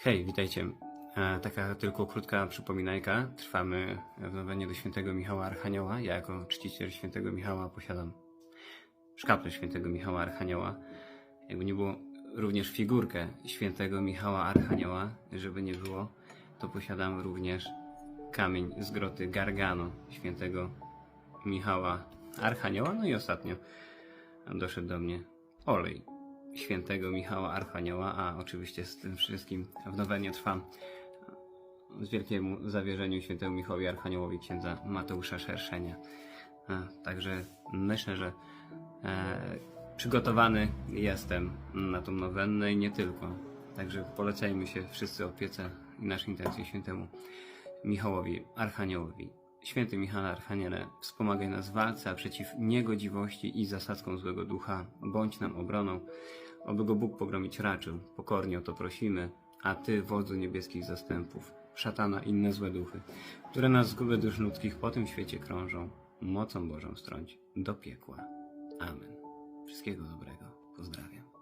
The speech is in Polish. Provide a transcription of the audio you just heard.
Hej, witajcie. E, taka tylko krótka przypominajka. Trwamy w nowinie do świętego Michała Archanioła. Ja jako czciciel świętego Michała posiadam szkaplę świętego Michała Archanioła. Jakby nie było również figurkę świętego Michała Archanioła, żeby nie było, to posiadam również kamień z groty Gargano świętego Michała Archanioła. No i ostatnio doszedł do mnie olej świętego Michała Archanioła, a oczywiście z tym wszystkim w nowenie trwam z wielkiemu zawierzeniu świętemu Michałowi Archaniołowi księdza Mateusza Szerszenia. Także myślę, że e, przygotowany jestem na tą nowennę i nie tylko. Także polecajmy się wszyscy opiece i nasze intencje świętemu Michałowi Archaniołowi. Święty Michale Archaniele, wspomagaj nas w walce przeciw niegodziwości i zasadzkom złego ducha. Bądź nam obroną, oby go Bóg pogromić raczył. Pokornie o to prosimy, a Ty, wodzu niebieskich zastępów, szatana i inne złe duchy, które nas z dusz ludzkich po tym świecie krążą, mocą Bożą strąć do piekła. Amen. Wszystkiego dobrego. Pozdrawiam.